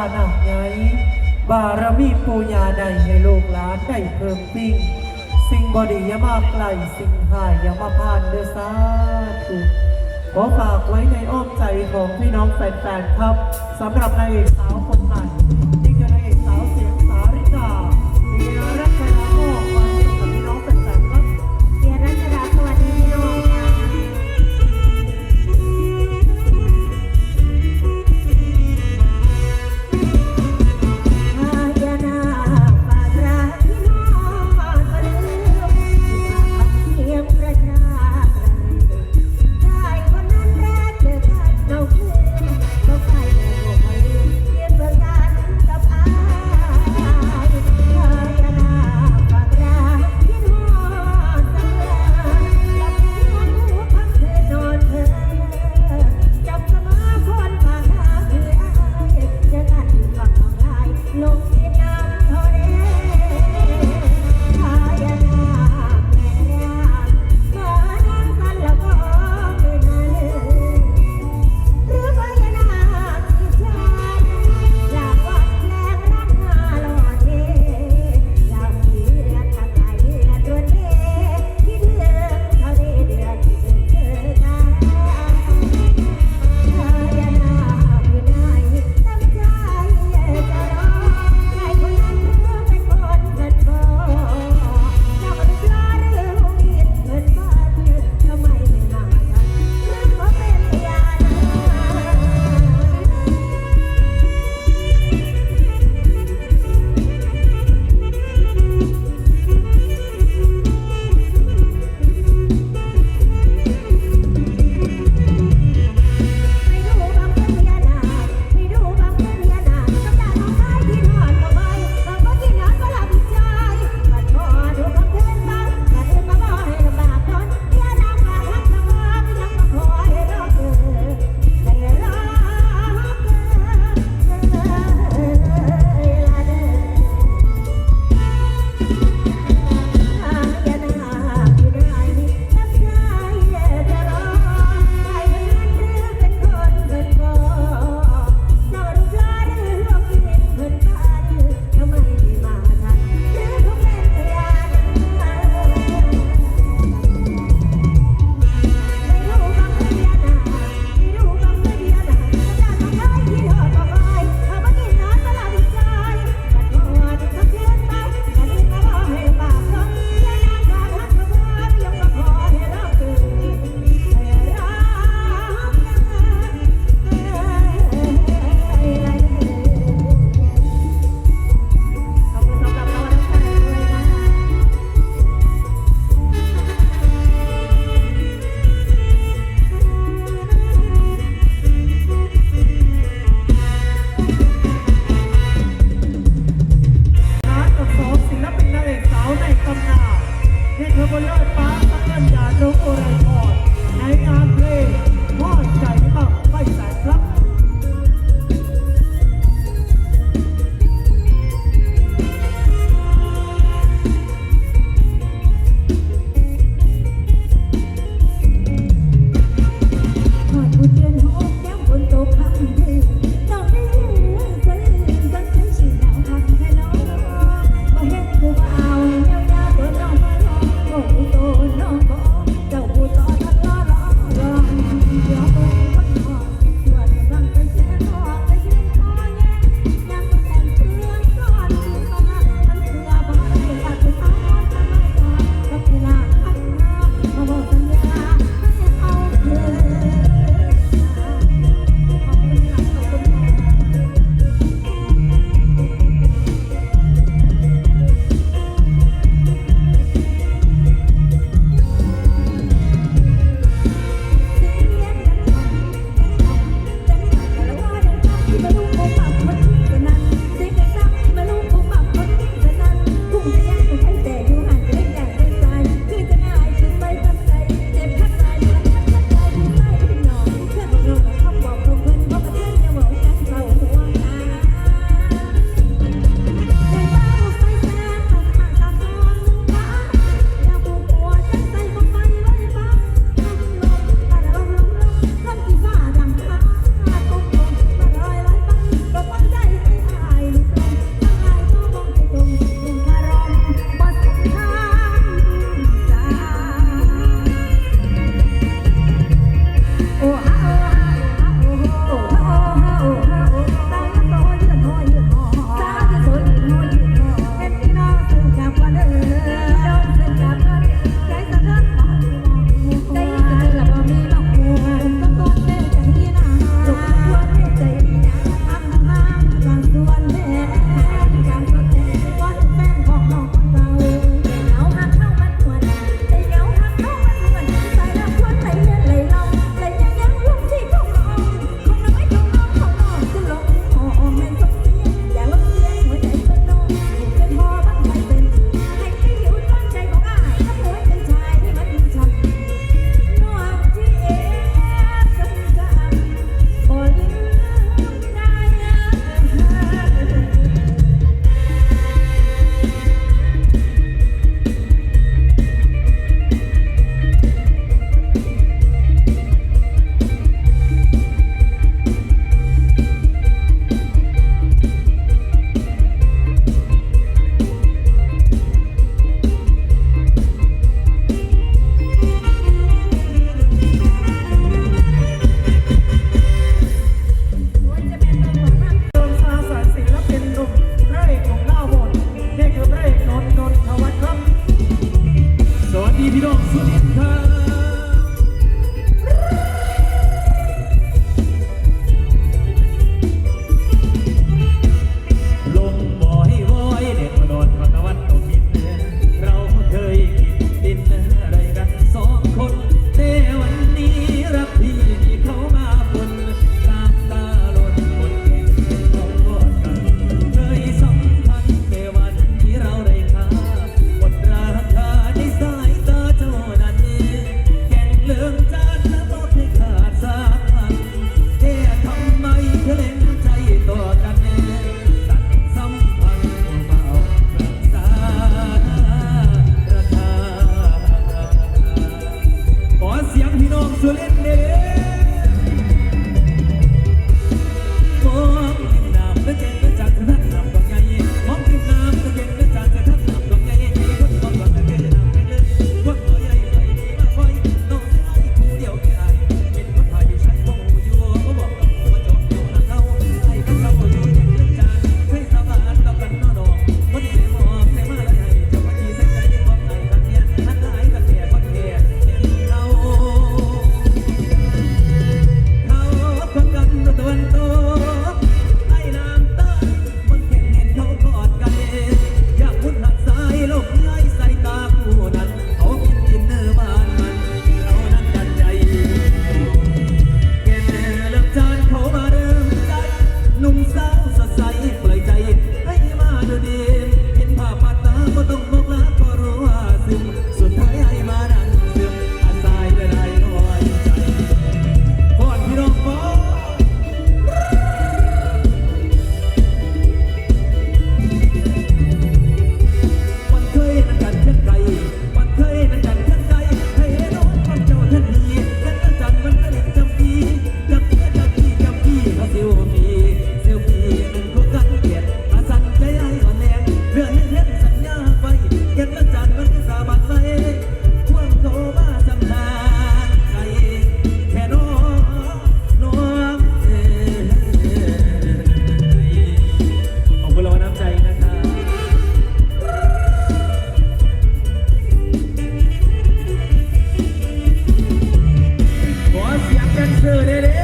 าหนักไงบารมีปูญาใดให้ลูกหลานได้เพิ่มปิ้งสิ่งบดียามาไกลสิ่งหายยามาผ่านเด้อสาธุขอฝากไว้ในอ้อมใจของพี่น้องแฟนๆครับสำหรับนายเอกสาวคนใหม่ Good.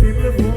เ